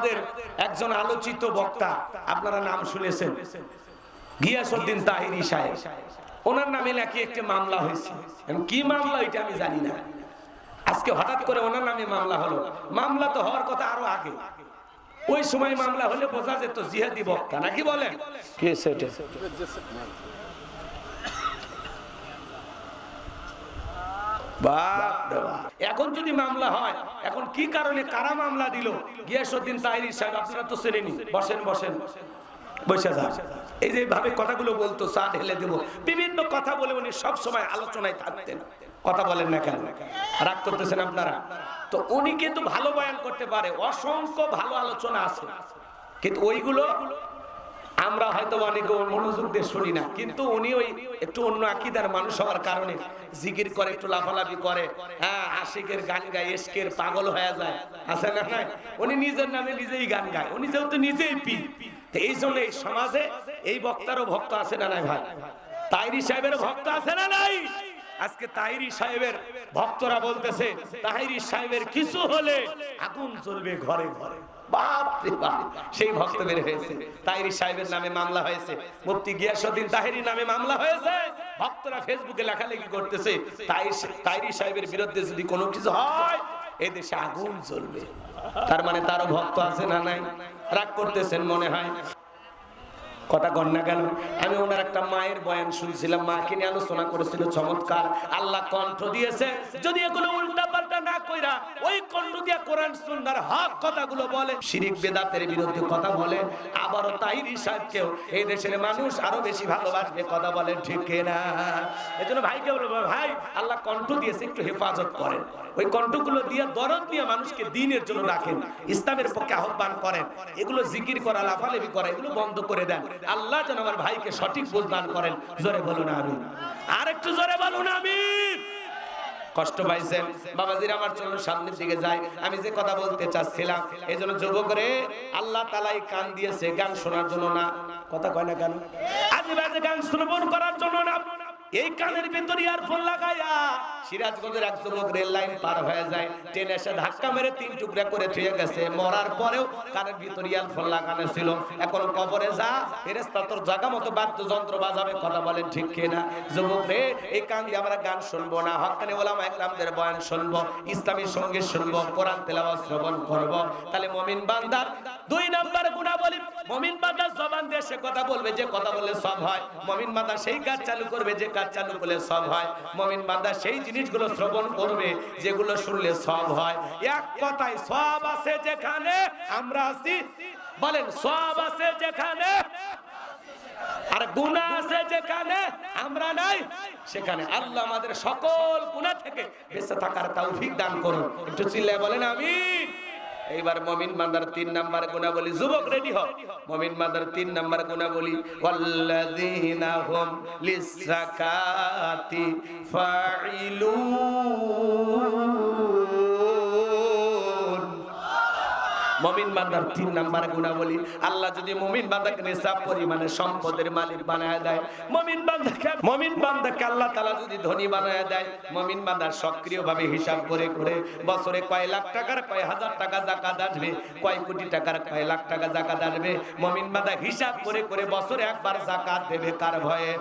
আমাদের একজন আলোচিত বক্তা, আপনারা নাম শুনেছেন। গিয়াসউদ্দিন তাহিরি সাহেব। ওনার নামে নাকি একটি মামলা হয়েছে। কি মামলা এটা আমি জানি না। আজকে হঠাৎ করে ওনার নামে মামলা হলো। মামলা তো হওয়ার কথা আরও আগে। ওই সময় মামলা হলে বোঝা যেত জিহাদি বক্তা, নাকি বলেন কি সেটা বাপ রে বাপ। এখন যদি মামলা হয়, এখন কি কারণে, কারা মামলা দিল? গিয়াসউদ্দিন তাহিরি সাহেব, আপনারা তো চেনেনি বসেন বসেন। এই যে ভাবে কথাগুলো বলতো দেবো। বিভিন্ন কথা বলে উনি সব সময় আলোচনায় থাকতেন। কথা বলেন না কেন? রাগ করতেছেন আপনারা? তো উনি কিন্তু ভালো বয়ান করতে পারে। অসংখ্য ভালো আলোচনা আছে। কিন্তু ওইগুলো আমরা হয়তো অনেকে মনোযোগ দিয়ে শুনি না, কিন্তু উনি ওই একটু অন্য আকিদার মানুষ হওয়ার কারণে জিকির করে, একটু লাফালাফি করে। হ্যাঁ আশিকের গান গায় এসকের পাগল হয়ে যায়। আছে না নাই? উনি নিজের নামে নিজেই গান গায়। উনি যেহেতু নিজেই পি এই জন্য এই সমাজে এই বক্তারও ভক্ত আছে না নাই ভাই? তাইরি সাহেবের ভক্ত আছে না নাই? আজকে তাহিরি সাহেবের ভক্তরা বলতেছে তাহিরি সাহেবের কিছু হলে আগুন জ্বলবে ঘরে ঘরে। সেই ভক্ত বের হয়েছে। তাহিরি সাহেবের নামে মামলা হয়েছে। মুফতি গিয়াসউদ্দিন তাহিরি নামে মামলা হয়েছে। ভক্তরা ফেসবুকে লেখালেখি করতেছে। সাহেবের বিরুদ্ধে যদি কোনো কিছু হয় এই দেশে আগুন জ্বলবে। তার মানে তারও ভক্ত আছে না নাই? রাগ করতেছেন মনে হয়? কথা না কেন আমি ওনার একটা মায়ের বয়ান শুনছিলাম। মাকে নিয়ে আলোচনা করেছিল। চমৎকার। আল্লাহ কণ্ঠ দিয়েছে। যদি এগুলো উল্টা কইরা ওই দিয়া কোরআন সুন্নাহর হক কথাগুলো বলে। শিরিক বেদাতের বিরুদ্ধে কথা বলে। আবারও তাইরি সাহেবকেও এই দেশের মানুষ আরও বেশি ভালোবাসবে কথা ঠিক না এজন্য বলব ভাই, আল্লাহ কণ্ঠ দিয়েছে, একটু হেফাজত করেন। ওই কণ্ঠগুলো দিয়ে, দরদ দিয়ে মানুষকে দিনের জন্য রাখেন ইসলামের পক্ষে আহ্বান করেন। এগুলো জিকির করা, লাফালাফি করা, এগুলো বন্ধ করে দেন। আল্লাহ যেন আমার ভাইকে সঠিক বুঝদান করেন। জোরে বলুন আমি আর একটু জোরে বলুন আমি কষ্ট পাইছেন বাবাজির আমার চলুন সামনের দিকে যাই আমি যে কথা বলতে চাচ্ছিলাম এই জন্য যুবক করে আল্লাহ তালাই কান দিয়েছে, গান শোনার জন্য না। কথা কয় না কেন? আজ বাজে গান শ্রবণ করার জন্য না। এই কানের ভিতর ইয়ারফোন লাগাইয়া সিরাজগঞ্জের এক যুবক রেল লাইন পার হয়ে যায়। ট্রেন এসে ধাক্কা মেরে তিন টুকরা করে থুয়ে গেছে। মরার পরেও কানের ভিতর ইয়ারফোন লাগানো ছিল। এখন কবরে যা ফেরেস্তা তোর জায়গা মতো বাদ্যযন্ত্র বাজাবে, কথা বলেন ঠিক কিনা? যুবক রে, এই কান দিয়ে আমরা গান শুনব না। হকানি ওলামা একরামদের বয়ান শুনব, ইসলামীর সঙ্গে শুনব, কোরআন তেলাওয়াত শ্রবণ করব। তাহলে মমিন বান্দার দুই নাম্বার গুণা বলি মমিন বান্দার জবান দিয়ে সে কথা বলবে, যে কথা বললে সব হয়। মমিন বান্দা সেই কাজ চালু করবে, যে কাজ চালু করলে সব হয়। মমিন বান্দা সেই জিনিসগুলো শ্রবণ করবে, যেগুলো শুনলে সব হয়। এক কথায় সব আছে যেখানে আমরা আছি। বলেন, সব আছে যেখানে আর গুনাহ আছে যেখানে আমরা নাই, সেখানে আল্লাহ আমাদের সকল গুনাহ থেকে বেঁচে থাকার তৌফিক দান করুন। একটু চিল্লায় বলেন, আমিন। এইবার মমিন মাদার তিন নাম্বার গুণা বলি যুবক রেডি হোক মমিন মাদার তিন নাম্বার গুণা বলি ওয়াল্লাযীনা হুম লিসাকাতি ফাইলুন মমিন বান্দার তিন নাম্বার গুণা বলি আল্লাহ যদি মমিন বান্দাকে নিসাব পরিমাণে সম্পদের মালিক বানায় দেয়, মমিন বান্দাকে মমিন বান্দাকে আল্লাহ তাআলা যদি ধনী বানায় দেয়, মমিন বান্দার সক্রিয়ভাবে হিসাব করে করে বছরে কয় লাখ টাকার কয় হাজার টাকা জাকাত আসবে, কয় কোটি টাকার কয় লাখ টাকা জাকাত আসবে, মমিন বান্দা হিসাব করে করে বছরে একবার জাকাত দেবে কার ভয়ে?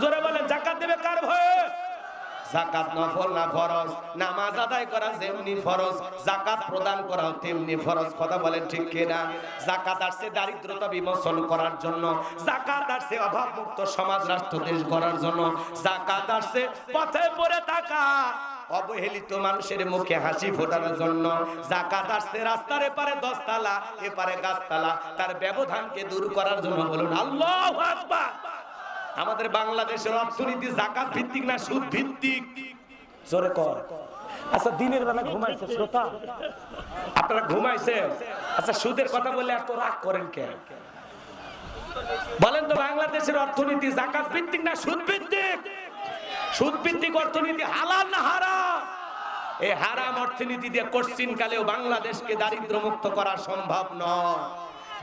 জোরে বলেন, জাকাত দেবে কার ভয়ে? জাকাত নফল না ফরজ? নামাজ আদায় করা যেমনি ফরজ, জাকাত প্রদান করা তেমনি ফরজ। কথা বলেন ঠিক কিনা? জাকাত আসছে দারিদ্রতা বিমোচন করার জন্য, জাকাত আসছে অভাব মুক্ত সমাজ রাষ্ট্র দেশ করার জন্য, জাকাত আসছে পথে পড়ে থাকা, অবহেলিত মানুষের মুখে হাসি ফোটানোর জন্য, জাকাত আসছে রাস্তার এপারে দশতলা, এপারে গাছতলা, তার ব্যবধানকে দূর করার জন্য বলুন, আল্লাহ আকবার! আমাদের বাংলাদেশের অর্থনীতি জাকাত ভিত্তিক না সুদ ভিত্তিক? জোরে কর। আচ্ছা দিনের বেলা ঘুমাইছে শ্রোতা? আপনারা ঘুমাইছে? আচ্ছা সুদের কথা বলে এত রাগ করেন কেন বলেন তো বাংলাদেশের অর্থনীতি জাকাত ভিত্তিক না সুদ ভিত্তিক? সুদ ভিত্তিক অর্থনীতি হালাল না হারাম? এই হারাম অর্থনীতি দিয়ে কশ্চিন কালেও বাংলাদেশকে দারিদ্র মুক্ত করা সম্ভব নয়।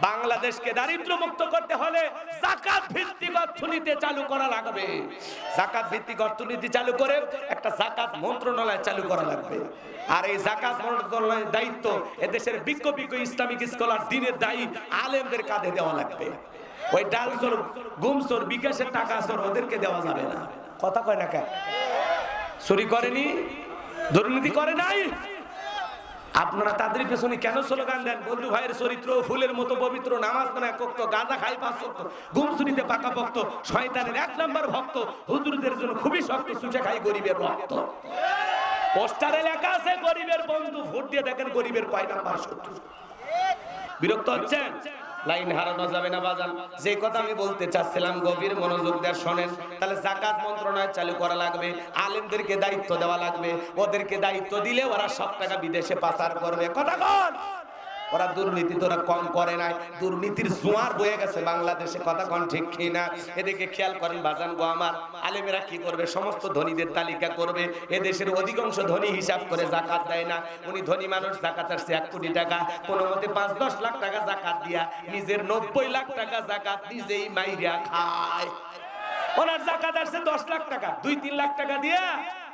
বাংলাদেশকে দারিদ্র মুক্ত করতে হলে জাকাত ভিত্তিক অর্থনীতি চালু করা লাগবে। জাকাত ভিত্তিক অর্থনীতি চালু করে একটা জাকাত মন্ত্রণালয় চালু করা লাগবে। আর এই জাকাত মন্ত্রণালয়ের দায়িত্ব এদেশের বিজ্ঞ বিজ্ঞ ইসলামিক স্কলার দিনের দায়ী আলেমদের কাঁধে দেওয়া লাগবে। ওই ডাল চোর গুম চোর বিকাশের টাকা চোর ওদেরকে দেওয়া যাবে না। কথা কয় না কেন? চুরি করেনি? দুর্নীতি করে নাই? আপনারা তাদের পেছনে কেন স্লোগান দেন? বন্ধু ভাইয়ের চরিত্র, ফুলের মতো পবিত্র, নামাজ মানে কক্ত, গাঁজা খাই পাঁচ ভক্ত গুমসুনিতে পাকা ভক্ত, শয়তানের এক নম্বর ভক্ত। হুজুরদের জন্য খুবই শক্ত সুচে খাই গরিবের রক্ত। পোস্টারে লেখা আছে, গরিবের বন্ধু, ভোট দিয়ে দেখেন গরিবের কয় নাম্বার শত্রু। বিরক্ত হচ্ছেন? লাইন হারানো যাবে না বাজান। যে কথা আমি বলতে চাচ্ছিলাম, গভীর মনোযোগ দেওয়া শোনেন। তাহলে জাকাত মন্ত্রণায় চালু করা লাগবে, আলেমদেরকে দায়িত্ব দেওয়া লাগবে। ওদেরকে দায়িত্ব দিলে ওরা সব টাকা বিদেশে পাচার করবে। কথা কন ওরা দুর্নীতি তোরা কম করে নাই। দুর্নীতির জোয়ার বয়ে গেছে বাংলাদেশে, কথা কন ঠিক কি না এদিকে খেয়াল করেন বাজান গো আমার, আলেমেরা কি করবে? সমস্ত ধনীদের তালিকা করবে। এদেশের অধিকাংশ ধনী হিসাব করে জাকাত দেয় না। উনি ধনী মানুষ, জাকাত আসছে এক কোটি টাকা। কোনো মতে পাঁচ দশ লাখ টাকা জাকাত দিয়া নিজের নব্বই লাখ টাকা জাকাত নিজেই মাইরা খায়। ওনার জাকাত আসছে দশ লাখ টাকা। দুই, তিন লাখ টাকা দিয়া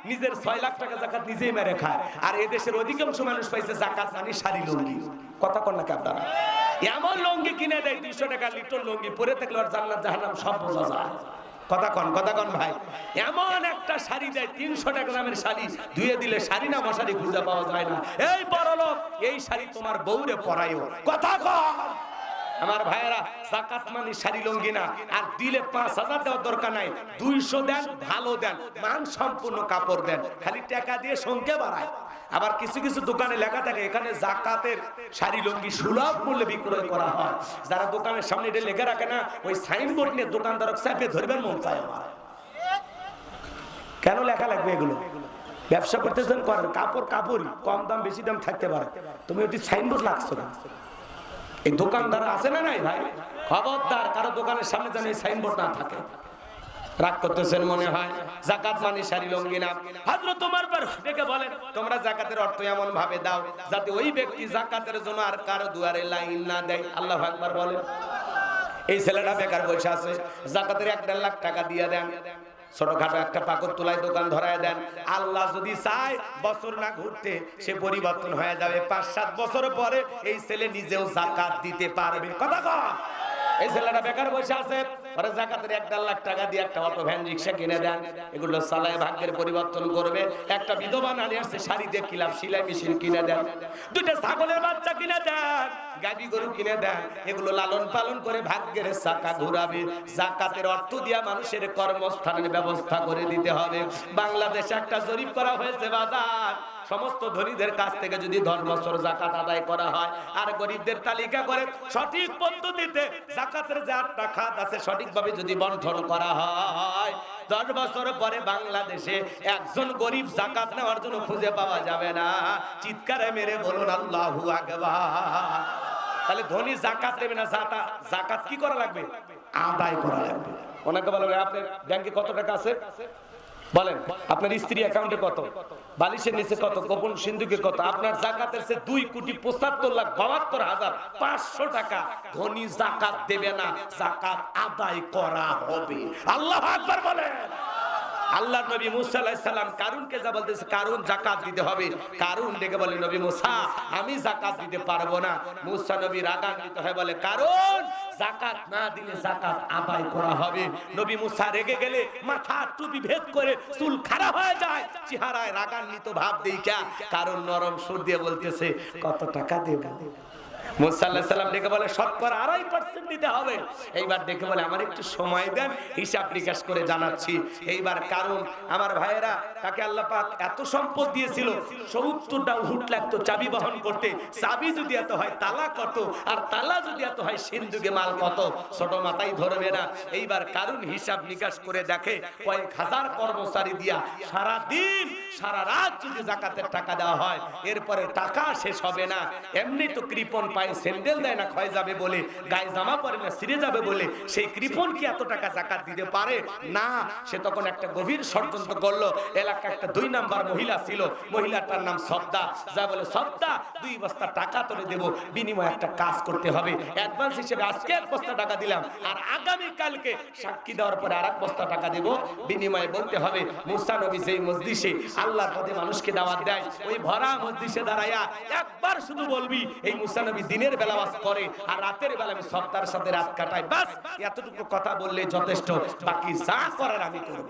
নিজের ছয় লাখ টাকা জাকাত নিজেই মেরে খায়। আর এদেশের অধিকাংশ মানুষ পাইছে জাকাত মানে শাড়ি লুঙ্গি। কথা কন নাকি আপনারা? এমন লঙ্গি কিনে দেয় দুইশো টাকা লিটার লঙ্গি পরে থাকলে আর জান্নাত, জাহান্নাম সব বোঝা যায়। কথা কন কথা কন ভাই। এমন একটা শাড়ি দেয়, তিনশো টাকা দামের শাড়ি, ধুয়ে দিলে শাড়ি না মশারি খুঁজে পাওয়া যায় না। এই বড় লোক এই শাড়ি তোমার বউরে পরাইও কথা কন। আমার ভাইয়েরা, জাকাত মানে শাড়ি লঙ্গি না। আর দিলে পাঁচ হাজার দেওয়ার দরকার নাই। দুইশো দেন, ভালো দেন, মান সম্পূর্ণ কাপড় দেন। খালি টাকা দিয়ে সংখ্যা বাড়ায়। আবার কিছু কিছু দোকানে লেখা থাকে, এখানে জাকাতের শাড়ি লঙ্গি সুলভ মূল্যে বিক্রয় করা হয়। যারা দোকানের সামনে এটা লেখা রাখে না, ওই সাইনবোর্ড নিয়ে দোকানদারক চাপে ধরবেন মন চায় আমার। কেন লেখা লাগবে এগুলো? ব্যবসা করতেছেন করেন, কাপড় কাপড়ই, কম দাম, বেশি দাম থাকতে পারে। তুমি ওটি সাইনবোর্ড লাগছো না। এই দোকানদার আছে না নাই ভাই? খবরদার, কারও দোকানের সামনে যেন এই সাইনবোর্ড না থাকে। রাগ করতেছেন মনে হয়? জাকাত মানে শাড়ি লঙ্গি না। হযরত তোমার পর ডেকে বলেন, তোমরা জাকাতের অর্থ এমন ভাবে দাও যাতে ওই ব্যক্তি জাকাতের জন্য আর কারও দুয়ারে লাইন না দেয়। আল্লাহ আকবার বলেন। এই ছেলেটা বেকার বসে আছে। জাকাতের এক দেড় লাখ টাকা দিয়ে দেন। ছোটখাটো একটা পাকর তোলায় দোকান ধরায় দেন। আল্লাহ যদি চায়, বছর না ঘুরতে সে পরিবর্তন হয়ে যাবে। পাঁচ, সাত বছর পরে এই ছেলে নিজেও জাকাত দিতে পারবে। কথা এই ছেলেটা বেকার বসে আছে। পরে জাকাতের এক দেড় লাখ টাকা দিয়ে একটা অটো ভ্যান রিক্সা কিনে দেন। এগুলো ভাগ্যের পরিবর্তন করবে। একটা বিধবা নারী আসছে সেলাই মেশিন কিনে দেন। ছাগলের বাচ্চা কিনে দেন, গাবি গরু কিনে দেন। এগুলো লালন পালন করে ভাগ্যের চাকা ঘুরাবে। জাকাতের অর্থ দিয়া মানুষের কর্মস্থানের ব্যবস্থা করে দিতে হবে। বাংলাদেশে একটা জরিপ করা হয়েছে, বাজার। সমস্ত ধনীদের কাছ থেকে যদি ধর্মস্বর জাকাত আদায় করা হয়, আর গরিবদের তালিকা করে সঠিক পদ্ধতিতে জাকাতের যে আটটা খাত আছে সঠিকভাবে যদি বন্টন করা হয় দশ বছর পরে বাংলাদেশে একজন গরিব জাকাত নেওয়ার জন্য খুঁজে পাওয়া যাবে না। চিৎকারে মেরে বলুন, আল্লাহু আকবার। তাহলে ধনী জাকাত দেবে না, জাতা, জাকাত কি করা লাগবে? আদায় করা লাগবে। ওনাকে বলা আপনার ব্যাংকে কত টাকা আছে? বলেন, আপনার স্ত্রী অ্যাকাউন্টে কত? বালিশের নিচে কত? গোপন সিন্ধুকে কত? আপনার জাকাতের সে দুই কোটি পঁচাত্তর লাখ বাহাত্তর হাজার পাঁচশো টাকা ধনী জাকাত দেবে না। জাকাত আদায় করা হবে। আল্লাহ বলেন। আল্লাহ নবী মুসা আলাইহিস সালাম কারুনকে যা বলতেছে, কারুন জাকাত দিতে হবে। কারুন ডেকে বলে, নবী মুসা, আমি জাকাত দিতে পারব না। মুসা নবী রাগান্বিত হয়ে বলে কারণ জাকাত না দিলে জাকাত আদায় করা হবে। নবী মুসা রেগে গেলে মাথা টুপি ভেদ করে চুল খারাপ হয়ে যায়। চেহারায় রাগান্বিত ভাব দেইখা কারণ নরম সুর দিয়ে বলতেছে, কত টাকা দেব? চাবি বহন করতে। চাবি যদি এত হয়, তালা কত? আর তালা যদি এত হয়, সিন্ধুকে মাল কত? ছোট মাথায় ধরবে না এইবার কারণ, হিসাব নিকাশ করে দেখে, কয়েক হাজার কর্মচারী দিয়া সারা দিন সারা রাত যদি জাকাতের টাকা দেওয়া হয়, এরপরে টাকা শেষ হবে না। এমনি তো কৃপন পায় পায়ে স্যান্ডেল দেয় না, ক্ষয় যাবে বলে, গায়ে জামা পরে না, ছিঁড়ে যাবে বলে, সেই কৃপন কি এত টাকা জাকাত দিতে পারে? না, সে তখন একটা গভীর ষড়যন্ত্র করল। এলাকা একটা দুই নাম্বার মহিলা ছিল, মহিলাটার নাম সদ্দা যা বলে সদ্দা দুই বস্তা টাকা তোরে দেব, বিনিময়ে একটা কাজ করতে হবে। অ্যাডভান্স হিসেবে আজকে এক বস্তা টাকা দিলাম, আর আগামী কালকে সাক্ষী দেওয়ার পরে আর এক বস্তা টাকা দেব, বিনিময়ে বলতে হবে, মুসা নবী সেই মসজিদে আল্লাহর পথে মানুষকে দাওয়াত দেয়, ওই ভরা মসজিদে দাঁড়ায়া একবার শুধু বলবি, এই মুসা নবী দিনের বেলা বাস করে আর রাতের বেলা আমি সত্তার সাথে রাত কাটাই। বাস, এতটুকু কথা বললে যথেষ্ট। বাকি যা করার আমি করব।